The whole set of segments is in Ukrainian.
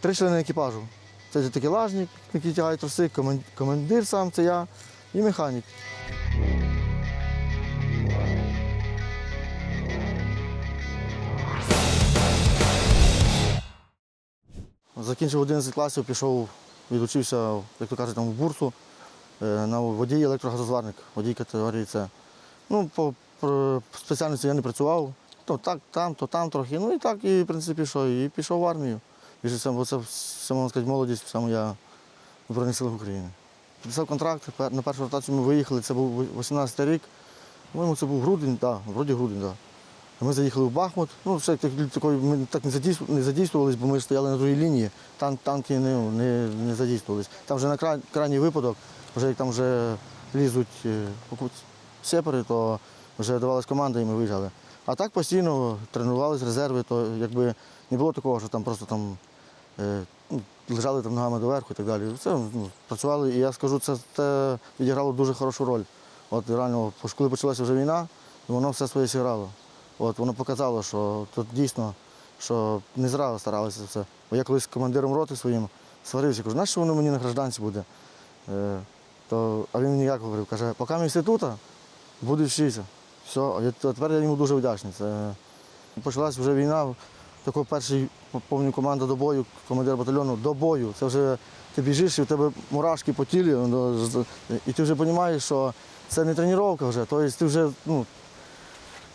Три члени екіпажу. Це такелажник, який тягає комен- командир сам, це я і механік. Закінчив 11 класів, пішов, відучився, як то кажуть, там в бурсу е, на водій електрогазозварник, водій категорії С. Ну, по, по спеціальності я не працював. То так, там, то там трохи. Ну і так, і в принципі, що, і пішов в армію. Більше бо це все, можна сказати, молодість, вся моя в Збройних силах України. Підписав контракт, на першу ротацію ми виїхали, це був 18 рік. По-моєму, це був грудень, так, вроді грудень, так. Ми заїхали в Бахмут. Ну, ще так, такої, ми так не задійству- не задійствувались, бо ми стояли на другій лінії, Тан- танки не, не, не задійствувались. Там вже на край, крайній випадок, вже як там вже лізуть е, сепари, то вже давалась команда і ми виїжджали. А так постійно тренувалися резерви, то якби не було такого, що там просто там лежали там ногами доверху і так далі. Це ну, працювали, і я скажу, це, це відіграло дуже хорошу роль. От реально, коли почалася вже війна, воно все своє зіграло. От воно показало, що тут дійсно, що не зразу старалися все. Бо я колись з командиром роти своїм сварився, кажу, знаєш, що воно мені на гражданці буде? Е, то, а він мені як говорив, каже, поки ми всі тут, буду вчитися. Все, я- тепер я йому дуже вдячний. Це... Почалась вже війна, такий перший повні команда до бою, командир батальйону до бою. Це вже ти біжиш і в тебе мурашки по тілі, ну, і ти вже розумієш, що це не тренування вже, тобто ти вже, ну,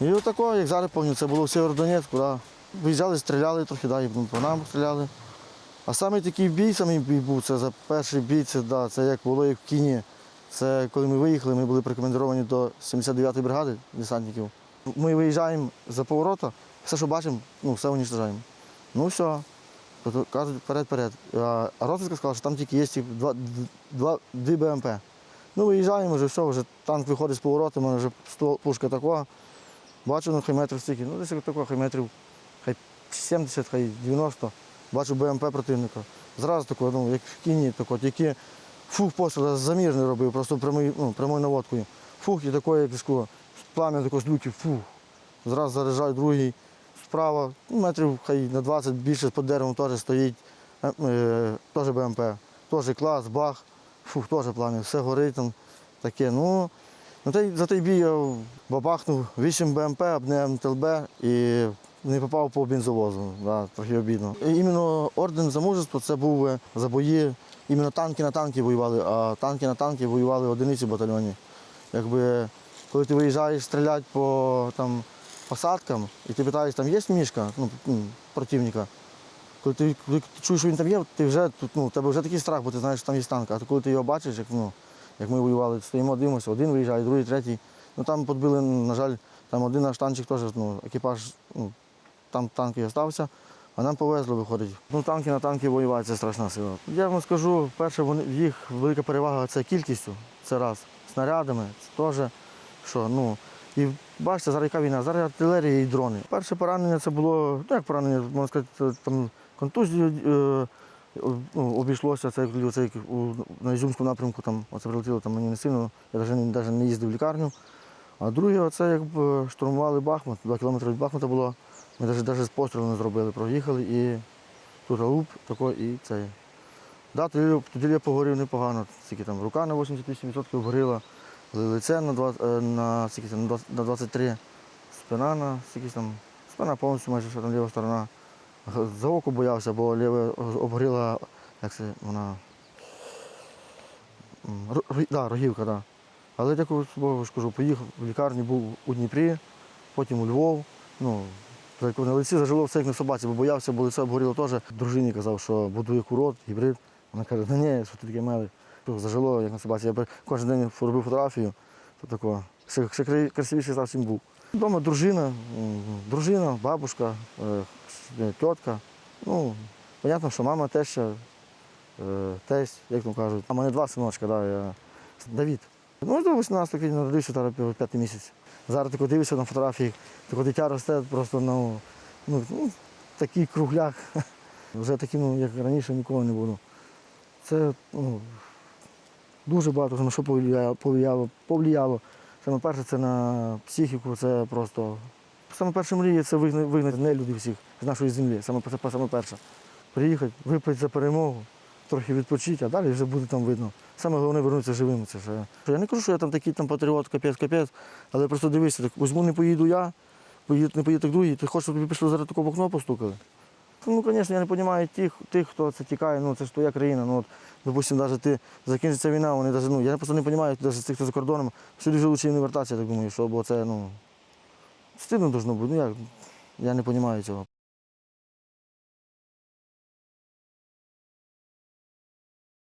і отако, як зараз пам'ятаю, це було в Сєвєродонецьку, да. Виїжджали, стріляли трохи, да, і по нам стріляли. А саме такий бій, самий бій був, це за перший бій, це, да, це як було як в кіні. Це коли ми виїхали, ми були прикомандировані до 79-ї бригади десантників. Ми виїжджаємо за поворота, все, що бачимо, ну, все уничтожаємо. Ну все. Тобто кажуть, вперед-вперед. А розвідка сказала, що там тільки є ті два, два, дві БМП. Ну, виїжджаємо вже, все, вже танк виходить з повороту, у мене вже ствол- пушка така. Бачу, ну, хай метрів стільки, ну десь такого, хай метрів, хай 70, хай 90. Бачу БМП противника. Зразу тако, ну, як в кіні, тако, тільки фух постріл замір не робив, просто прямий, ну, прямою наводкою. Фух і такої, як плам'я такого з люки, фух. Зразу заряджаю другий. Справа, ну, метрів хай на 20 більше під деревом теж стоїть. Е, е, теж БМП. Теж клас, бах, фух, теж плам'я, все горить там таке. Ну за той бій я бабахнув 8 БМП, одне МТЛБ і не попав по бензовозу. Да, трохи обідно. І іменно орден за мужество це був е, за бої. Іменно танки на танки воювали, а танки на танки воювали одиниці в батальйоні. Якби, коли ти виїжджаєш стріляти по там, посадкам, і ти питаєш, там є мішка ну, противника. Коли ти, коли ти чуєш, що він там є, ти вже тут, ну, тебе вже такий страх, бо ти знаєш, що там є танк. А коли ти його бачиш, як, ну, як ми воювали, стоїмо, дивимося, один виїжджає, другий, третій. Ну там підбили, на жаль, там один наш танчик теж, ну, екіпаж, ну, там танк і остався, а нам повезло виходить. Ну, танки на танки воювати це страшна сила. Я вам скажу, перше, вони, їх велика перевага це кількістю, це раз. Снарядами, це теж, що, ну, і бачите, зараз яка війна, зараз артилерія і дрони. Перше поранення це було, ну як поранення, можна сказати, там контузію е, ну, обійшлося, це, як- на Ізюмському напрямку, там, оце прилетіло там мені не сильно, я навіть, навіть не їздив в лікарню. А друге, це якби штурмували Бахмут, два кілометри від Бахмута було. Ми навіть, навіть з пострілу не зробили, проїхали і тут луп тако, і це. Да, тоді, тоді я погорів непогано, скільки там рука на 88% вгоріла, лице на, 20, е, на, на 23, спина на там, спина повністю майже що там ліва сторона. За око боявся, бо ліве обгоріла, як це вона. да, рогівка, да. Але дякую Богу, кажу, поїхав в лікарню, був у Дніпрі, потім у Львов. Ну, на лиці зажило все як на собаці, бо боявся, бо лице обгоріло теж. Дружині казав, що будує курорт, гібрид. Вона каже, ну ні, що ти таке мели. Що, Зажило, як на собаці. Я кожен день робив фотографію, то такого. Ще, ще кра- красивіший став, чим був. Вдома дружина, дружина, бабушка, е, тітка. Ну, понятно, що мама теж е, тесть, як там кажуть. А мене два синочка, да, я... Давід. Ну, до 18 квітня народився, зараз п'ятий місяць. Зараз тако дивишся на фотографії, тако дитя росте, просто ну, ну, ну, такий кругляк. Вже таким, ну, як раніше, ніколи не буду. Це ну, дуже багато на що повлияло, повлияло. Саме перше це на психіку, це просто. Саме перша мрія це вигнати, нелюдів всіх з нашої землі. Саме, це саме перше. приїхати, випити за перемогу, трохи відпочити, а далі вже буде там видно. Саме головне вернутися живими. Це ж. Я не кажу, що я там такий там патріот, капець, капець, але просто дивися, так візьму, не поїду я, поїду, не поїде так другий, ти хочеш, щоб тобі пішли зараз таке в окно постукали. Ну, звісно, я не розумію тих, тих, хто це тікає, ну це ж твоя країна. Ну, от, допустим, навіть ти закінчиться війна, вони навіть, ну, я просто не розумію, навіть тих, хто за кордоном, сюди вже лучше не вертатися, я так думаю, що, бо це, ну, стидно должно бути. Ну, як, я не розумію цього.